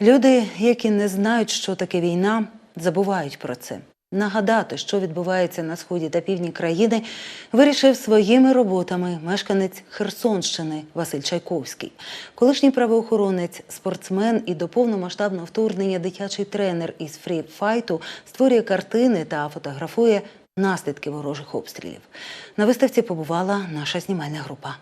Люди, які не знають, що таке війна, забувають про це. Нагадати, що відбувається на сході та півдні країни, вирішив своїми роботами мешканець Херсонщини Василь Чайковський. Колишній правоохоронець, спортсмен і до повномасштабного вторгнення дитячий тренер із фрі-файту створює картини та фотографує наслідки ворожих обстрілів. На виставці побувала наша знімальна група.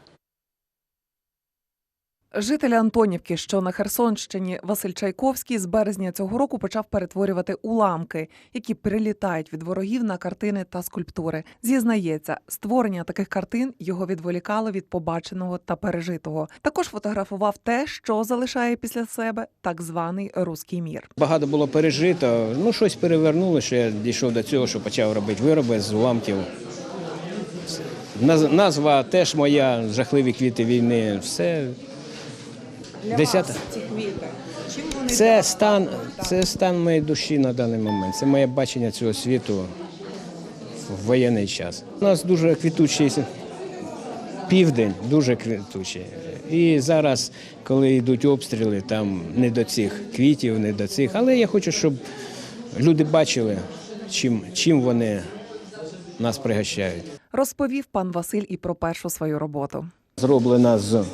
Житель Антонівки, що на Херсонщині, Василь Чайковський з березня цього року почав перетворювати уламки, які прилітають від ворогів на картини та скульптури. Зізнається, створення таких картин його відволікало від побаченого та пережитого. Також фотографував те, що залишає після себе так званий руський мір. Багато було пережито, ну щось перевернуло, що я дійшов до цього, що почав робити вироби з уламків. Наз- Назва теж моя, жахливі квіти війни. Все. Десята. ці квіти. Чим вони Це стан, це стан моєї душі на даний момент. Це моє бачення цього світу в воєнний час. У нас дуже квітучий південь, дуже квітучий. І зараз, коли йдуть обстріли, там не до цих квітів, не до цих. Але я хочу, щоб люди бачили, чим, чим вони нас пригощають. розповів пан Василь і про першу свою роботу. Зроблена з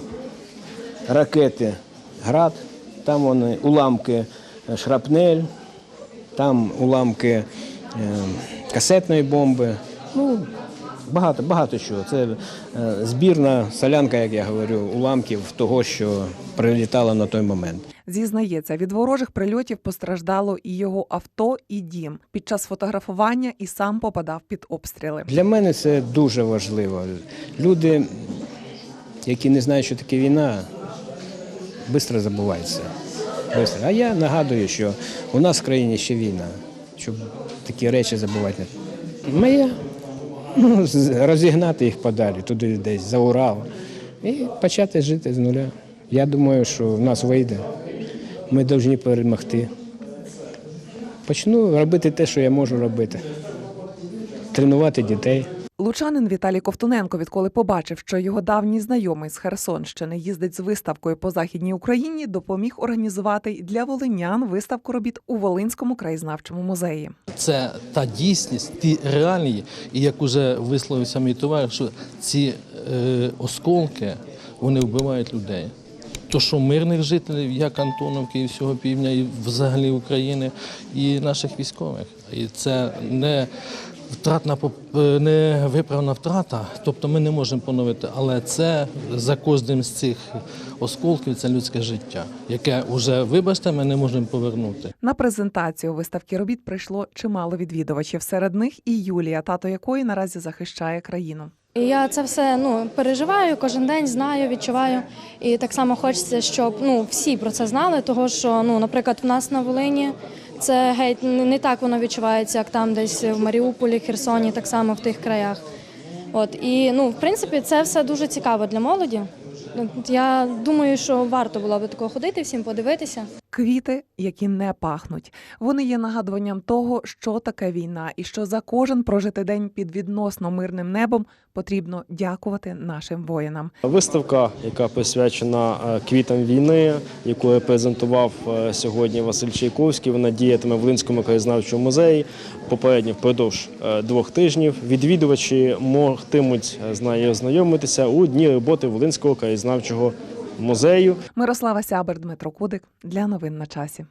ракети град, там вони уламки е, шрапнель, там уламки е, касетної бомби. Ну, багато, багато чого. Це е, збірна солянка, як я говорю, уламків того, що прилітало на той момент. Зізнається, від ворожих прильотів постраждало і його авто, і дім. Під час фотографування і сам попадав під обстріли. Для мене це дуже важливо. Люди, які не знають, що таке війна, швидко забуваються. Бистро. А я нагадую, що у нас в країні ще війна, щоб такі речі забувати. Моя ну, розігнати їх подалі, туди десь за Урал, і почати жити з нуля. Я думаю, що в нас вийде. Ми повинні перемогти. Почну робити те, що я можу робити. Тренувати дітей. Лучанин Віталій Ковтуненко, відколи побачив, що його давній знайомий з Херсонщини їздить з виставкою по західній Україні, допоміг організувати для волинян виставку робіт у Волинському краєзнавчому музеї. Це та дійсність, ті реалії, і як уже висловився мій товариш, що ці е, осколки вони вбивають людей. То, що мирних жителів, як Антоновки і всього півдня, і взагалі України, і наших військових. І це не втратна е, не виправна втрата, тобто ми не можемо поновити, але це за кожним з цих осколків це людське життя, яке вже, вибачте, ми не можемо повернути. На презентацію виставки робіт прийшло чимало відвідувачів. Серед них і Юлія, тато якої наразі захищає країну. Я це все ну переживаю кожен день, знаю, відчуваю. І так само хочеться, щоб ну всі про це знали. Того що, ну, наприклад, в нас на Волині це геть не так воно відчувається, як там десь в Маріуполі, Херсоні, так само в тих краях. От і ну, в принципі, це все дуже цікаво для молоді. Я думаю, що варто було би такого ходити, всім подивитися. Квіти, які не пахнуть. Вони є нагадуванням того, що таке війна, і що за кожен прожитий день під відносно мирним небом потрібно дякувати нашим воїнам. Виставка, яка присвячена е, квітам війни, яку я презентував е, сьогодні Василь Чайковський, вона діятиме в Волинському краєзнавчому музеї. Попередньо впродовж е, двох тижнів відвідувачі могтимуть з нею ознайомитися у дні роботи Волинського краєзнавчого музею. Мирослава Сябер, Дмитро Кудик для новин на часі.